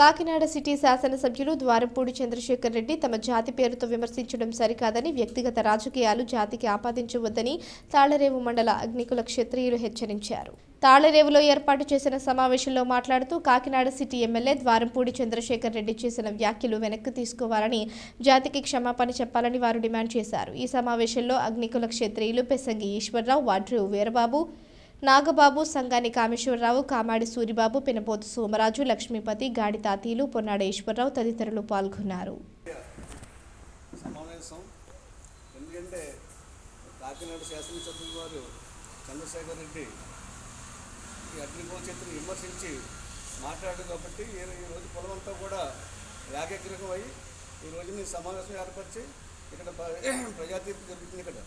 Kakinada city శాసనసభ్యులు ద్వారంపూడి చంద్రశేఖర్ రెడ్డి తమ జాతి పేరుతో విమర్శించడం సరికాదని వ్యక్తిగత రాజకీయాలు జాతికి ఆపాదించవద్దని తాళరేవు మండల అగ్నికుల క్షత్రియులు హెచ్చరించారు. తాళరేవులో ఏర్పాటు చేసిన సమావేశంలో మాట్లాడుతూ కాకినాడ సిటీ ఎమ్మెల్యే ద్వారంపూడి చంద్రశేఖర్ రెడ్డి చేసిన వ్యాఖ్యలు వెనక్కి తీసుకోవాలని జాతికి క్షమాపణ చెప్పాలని వారు డిమాండ్ చేశారు. ఈ సమావేశంలో అగ్నికుల క్షత్రియులు పెసంగి ఈశ్వరరావు వాడ్రేవు వీరబాబు నాగబాబు సంగాని కామేశ్వరరావు కామాడి సూరిబాబు పినపోతు సోమరాజు లక్ష్మీపతి గాడి తాతీలు పొన్నాడ ఈశ్వరరావు తదితరులు పాల్గొన్నారు. సమావేశం ఎందుకంటే కాకినాడ శాసనసభ్యుల వారు చంద్రశేఖర్ రెడ్డి ఈ అగ్నిగోచరిత్రను విమర్శించి మాట్లాడారు కాబట్టి ఈ- ఈ రోజు పొలమంతా కూడా యాగగ్రహం అయి ఈ రోజున ఈ సమావేశం ఏర్పరిచి ఇక్కడ ప్ర- ప్రజా జరుగుతుంది ఇక్కడ.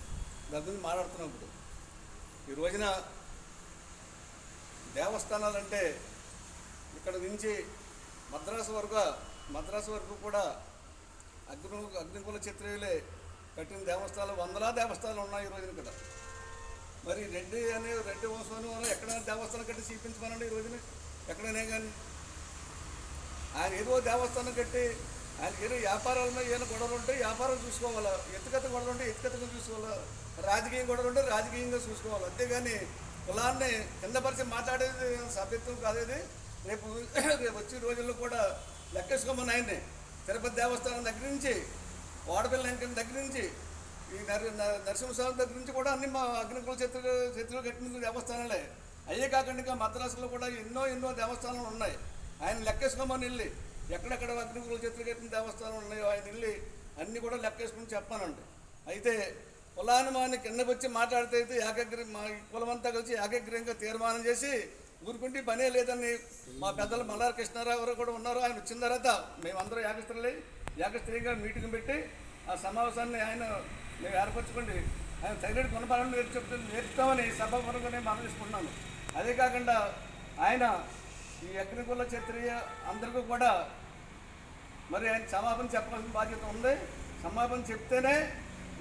దాని గురించి మాట్లాడుతున్నప్పుడు ఈ రోజున దేవస్థానాలంటే ఇక్కడ నుంచి మద్రాసు వరకు మద్రాసు వరకు కూడా అగ్ని అగ్నికుల చిత్రయులే కట్టిన దేవస్థానాలు వందలా దేవస్థానాలు ఉన్నాయి ఈ రోజున ఇక్కడ మరి రెడ్డి అనే రెడ్డి వంశం ఎక్కడైనా దేవస్థానం కట్టి చూపించమనండి ఈ రోజున? ఎక్కడైనా కానీ ఆయన ఏదో దేవస్థానం కట్టి ఆయనకి ఏదో వ్యాపారాల మీద ఏమైనా గొడవలు ఉంటే వ్యాపారం చూసుకోవాలా? ఎత్తుకత గొడవలు ఉంటే ఎత్తుకతగా చూసుకోవాలా? రాజకీయం గొడవలు ఉంటే రాజకీయంగా చూసుకోవాలి? అంతేగాని కులాన్ని కిందపరిచి మాట్లాడేది సభ్యత్వం కాదేది? రేపు రేపు వచ్చే రోజుల్లో కూడా లెక్కేసుకోమని ఆయన్ని. తిరుపతి దేవస్థానం దగ్గర నుంచి వాడపల్లి వెంకన్న దగ్గర నుంచి ఈ నర న- నరసింహస్వామి దగ్గర నుంచి కూడా అన్ని మా అగ్నికుల చిత్ర చేతులు కట్టిన దేవస్థానాలే. అయ్యే కాకుండా ఇంకా మద్రాసులో కూడా ఎన్నో ఎన్నో దేవస్థానాలు ఉన్నాయి. ఆయన లెక్కేసుకోమని వెళ్ళి ఎక్కడెక్కడ అగ్నికుల చేతులు కట్టిన దేవస్థానాలు ఉన్నాయో ఆయన వెళ్ళి అన్నీ కూడా లెక్కేసుకుని చెప్పానండి అయితే కులానుమాన్ని కిందకొచ్చి వచ్చి మాట్లాడితే అయితే ఏకగ్రీ మా కులమంతా కలిసి ఏకగ్రీయంగా తీర్మానం చేసి ఊరుకుంటే పనే లేదని మా పెద్దలు మల్లారి కృష్ణారావు గారు కూడా ఉన్నారు. ఆయన వచ్చిన తర్వాత మేమందరూ ఏకస్త్రీలై ఏకస్త్రీగా మీటింగ్ పెట్టి ఆ సమావేశాన్ని ఆయన మేము ఏర్పరచుకోండి. ఆయన తగిన కొనపాలన నేర్చు నేర్చుతామని సభాపరంగా నేను మనవిస్తున్నాను అదే కాకుండా ఆయన ఈ అగ్నికుల క్షత్రియ అందరికీ కూడా మరి ఆయన సమాపం చెప్పాల్సిన బాధ్యత ఉంది. సమాపన చెప్తేనే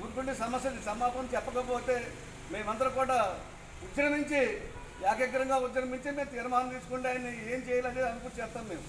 ఊరుకుంటే సమస్యలు సమాపం చెప్పకపోతే మేమందరం కూడా ఉద్యమించి ఏకగ్రంగా ఉద్యమించి మేము తీర్మానం తీసుకుంటే ఆయన ఏం చేయాలనేది అనుకుంటూ చేస్తాం మేము.